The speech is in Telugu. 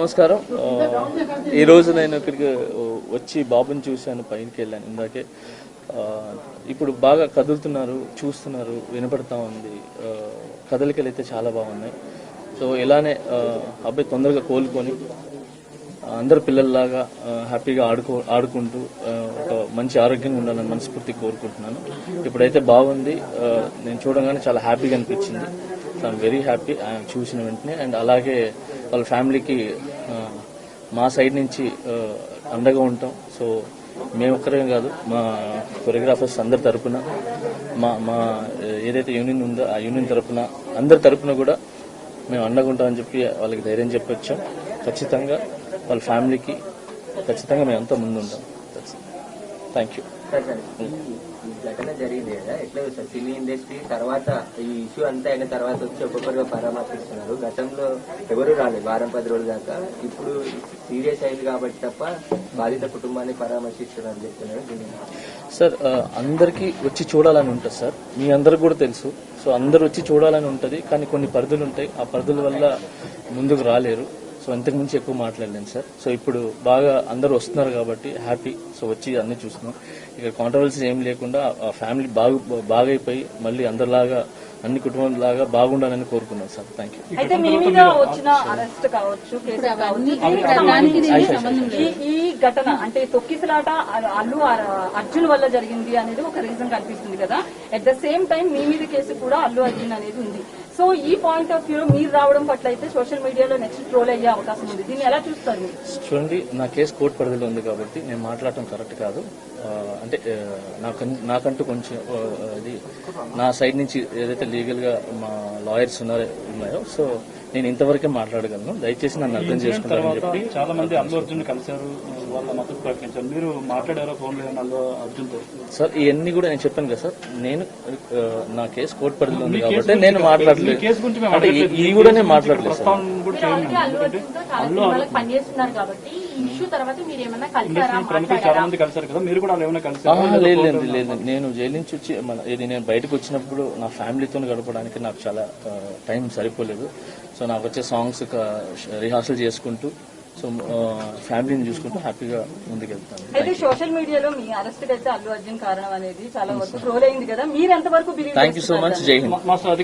నమస్కారం. ఈరోజు ఈ నేను ఇక్కడికి వచ్చి బాబుని చూశాను పైకి వెళ్ళాను ఇందాకే. ఇప్పుడు బాగా కదులుతున్నారు చూస్తున్నారు వినపడతా ఉంది. కదలికలు అయితే చాలా బాగున్నాయి. సో ఇలానే అబ్బాయి తొందరగా కోలుకొని అందరు పిల్లల్లాగా హ్యాపీగా ఆడుకో ఆడుకుంటూ ఒక మంచి ఆరోగ్యంగా ఉండాలని మనస్ఫూర్తి కోరుకుంటున్నాను. ఇప్పుడైతే బాగుంది. నేను చూడగానే చాలా హ్యాపీగా అనిపించింది. ఐఎమ్ వెరీ హ్యాపీ ఆయన చూసిన వెంటనే. అండ్ అలాగే వాళ్ళ ఫ్యామిలీకి మా సైడ్ నుంచి అండగా ఉంటాం. సో మేము ఒక్కరే కాదు మా కొరియోగ్రాఫర్స్ అందరి తరపున మా మా ఏదైతే యూనియన్ ఉందో ఆ యూనియన్ తరపున అందరి తరపున కూడా మేము అండగా ఉంటామని చెప్పి వాళ్ళకి ధైర్యం చెప్పొచ్చాం. ఖచ్చితంగా వాళ్ళ ఫ్యామిలీకి ఖచ్చితంగా మేము అంతా ముందు ఉంటాం థ్యాంక్ యూ సార్ సార్ ఈ ఘటన జరిగింది కదా. ఎట్లా సార్ సినీ ఇండస్ట్రీ తర్వాత ఈ ఇష్యూ అంతా అయిన తర్వాత వచ్చి ఒక్కొక్కరుగా పరామర్శిస్తున్నారు. గతంలో ఎవరు రాలేదు వారం పది రోజుల దాకా. ఇప్పుడు సీరియస్ అయింది కాబట్టి తప్ప బాధిత కుటుంబాన్ని పరామర్శిస్తున్నారని చెప్తున్నారు సార్ అందరికీ వచ్చి చూడాలని ఉంటుంది సార్. మీ అందరికి కూడా తెలుసు. సో అందరు వచ్చి చూడాలని ఉంటుంది. కానీ కొన్ని పరిధులు ఉంటాయి. ఆ పరిధుల వల్ల ముందుకు రాలేరు. సో అంతకు మించి ఎక్కువ మాట్లాడలేను సార్ సో ఇప్పుడు బాగా అందరూ వస్తున్నారు కాబట్టి హ్యాపీ సో వచ్చి అన్ని చూస్తున్నాం. ఇక్కడ కాంట్రవర్సీ ఏం లేకుండా ఆ ఫ్యామిలీ బాగా బాగైపోయి మళ్ళీ అందరిలాగా అన్ని కుటుంబాలలాగా బాగుండాలని కోరుకున్నాం సార్. థ్యాంక్ యూ అయితే మీ మీద వచ్చిన అరెస్ట్ కావచ్చు కేసు ఈ- ఈ ఘటన అంటే తొక్కిసలాట అల్లు అర్- అర్జున్ వల్ల జరిగింది అనేది ఒక రీజన్ కనిపిస్తుంది కదా. అట్ ద సేమ్ టైం మీ మీద కేసు కూడా అల్లు అర్జున్ అనేది ఉంది. సో ఈ పాయింట్ ఆఫ్ వ్యూ మీరు రావడం పట్ల అయితే సోషల్ మీడియాలో నెక్స్ట్ ట్రోల్ అయ్యే అవకాశం ఉంది. దీన్ని ఎలా చూస్తారు మీరు? చూడండి నా కేసు కోర్టు పరిధిలో ఉంది కాబట్టి నేను మాట్లాడటం కరెక్ట్ కాదు. అంటే ఆ, నాకన్- నాకంటూ కొంచెం అది నా సైడ్ నుంచి ఏదైతే లీగల్గా మా లాయర్స్ ఉన్నారో ఉన్నాయో సో నేను ఇంతవరకే మాట్లాడగలను. దయచేసి నన్ను అర్థం చేసుకుంటారని చెప్పి చాలా మంది అల్లు అర్జున్ కలిశారు. వాళ్ళ మద్దతు ప్రకటించారు. మీరు మాట్లాడారో? ఫోన్లో అల్లు అర్జున్తో సార్ ఇవన్నీ కూడా నేను చెప్పాను కదా సార్. నేను నా కేసు కోర్టు పరిధిలో ఉంది కాబట్టి నేను మాట్లాడలేదు. కేసు గురించి మేము అంటే ఈ- ఈ కూడా నేను మాట్లాడలేదు సార్. పనిచేస్తున్నారు కాబట్టి ఇష్యూ తర్వాత మీరు కలిసారా? చాలా మంది కదా. మీరు కూడా వాళ్ళు ఏమైనా కలిసారు ఆహా, లేదు లేదు లేదు. నేను జైలు నుంచి వచ్చి మన ఇది నేను బయటకు వచ్చినప్పుడు నా ఫ్యామిలీతో గడపడానికి నాకు చాలా టైం సరిపోలేదు. సో నాకు వచ్చే సాంగ్స్ రిహార్సల్ చేసుకుంటూ సో ఆ, ఫ్యామిలీని చూసుకుంటూ హ్యాపీగా ముందుకెళ్తాను. అయితే సోషల్ మీడియాలో మీ అరెస్ట్ అయితే అల్లు అర్జున్ కారణం అనేది చాలా వరకు ట్రోల్ అయింది కదా. మీరు ఎంతవరకు believe thank you so much జై హింద్.